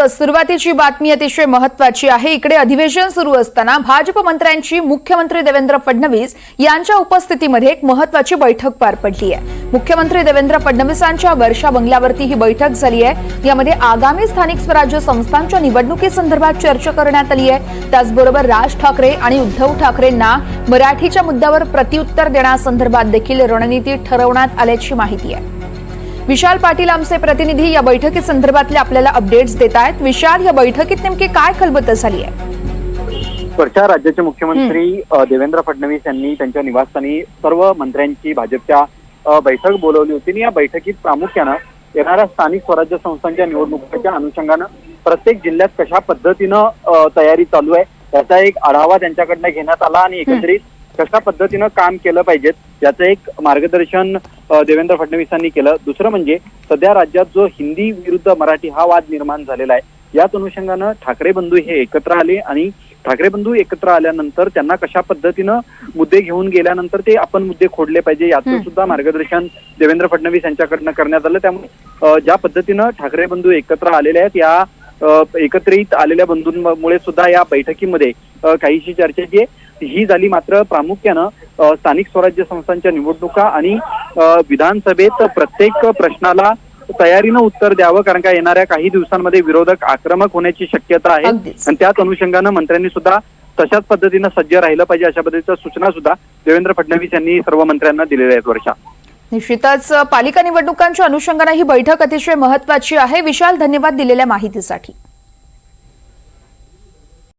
आहोत सुरुवातीची बातमी अतिशय महत्वाची आहे. इकडे अधिवेशन सुरू असताना भाजप मंत्र्यांची मुख्यमंत्री देवेंद्र फडणवीस यांच्या उपस्थितीमध्ये एक महत्वाची बैठक पार पडली आहे. मुख्यमंत्री देवेंद्र फडणवीसांच्या वर्षा बंगल्यावरती ही बैठक झाली आहे. यामध्ये आगामी स्थानिक स्वराज्य संस्थांच्या निवडणुकीसंदर्भात चर्चा करण्यात आली आहे. त्याचबरोबर राज ठाकरे आणि उद्धव ठाकरेंना मराठीच्या मुद्द्यावर प्रत्युत्तर देण्यासंदर्भात देखील रणनीती ठरवण्यात आल्याची माहिती आहे. विशाल पाटील आमचे प्रतिनिधी या बैठकी संदर्भातले आपल्याला अपडेट्स देत आहेत. विशाल या बैठकीत नेमकी काय खलबत झाली आहे वर्षा राज्याचे मुख्यमंत्री देवेंद्र फडणवीस यांनी त्यांच्या निवासस्थानी सर्व मंत्र्यांची भाजपच्या बैठक बोलवली होती. आणि या बैठकीत प्रामुख्यानं येणाऱ्या स्थानिक स्वराज्य संस्थांच्या निवडणुकीच्या अनुषंगानं प्रत्येक जिल्ह्यात कशा पद्धतीनं तयारी चालू आहे याचा एक आढावा त्यांच्याकडनं घेण्यात आला आणि एकंदरीत कशा पद्धतीनं काम केलं पाहिजेत याचं एक मार्गदर्शन देवेंद्र फडणवीसांनी केलं. दुसरं म्हणजे सध्या राज्यात जो हिंदी विरुद्ध मराठी हा वाद निर्माण झालेला आहे याच अनुषंगानं ठाकरे बंधू हे एकत्र आले आणि ठाकरे बंधू एकत्र आल्यानंतर त्यांना कशा पद्धतीनं मुद्दे घेऊन गेल्यानंतर ते आपण मुद्दे खोडले पाहिजे याचं. सुद्धा मार्गदर्शन देवेंद्र फडणवीस यांच्याकडनं करण्यात आलं. त्यामुळे ज्या पद्धतीनं ठाकरे बंधू एकत्र आलेले आहेत या एकत्रित आलेल्या बंधूंमुळे सुद्धा या बैठकीमध्ये काहीशी चर्चा जी आहे ही झाली मात्र प्रामुख्यानं स्थानिक स्वराज्य संस्थांच्या निवडणुका आणि विधानसभेत प्रत्येक प्रश्नाला तयारीनं उत्तर द्यावं कारण का येणाऱ्या काही दिवसांमध्ये विरोधक आक्रमक होण्याची शक्यता आहे. आणि त्याच अनुषंगानं मंत्र्यांनी सुद्धा तशाच पद्धतीनं सज्ज राहिलं पाहिजे अशा पद्धतीच्या सूचना सुद्धा देवेंद्र फडणवीस यांनी सर्व मंत्र्यांना दिलेल्या आहेत वर्षा. निश्चितच पालिका निवडणुकांच्या अनुषंगाने ही बैठक अतिशय महत्वाची आहे. विशाल धन्यवाद दिलेल्या माहितीसाठी.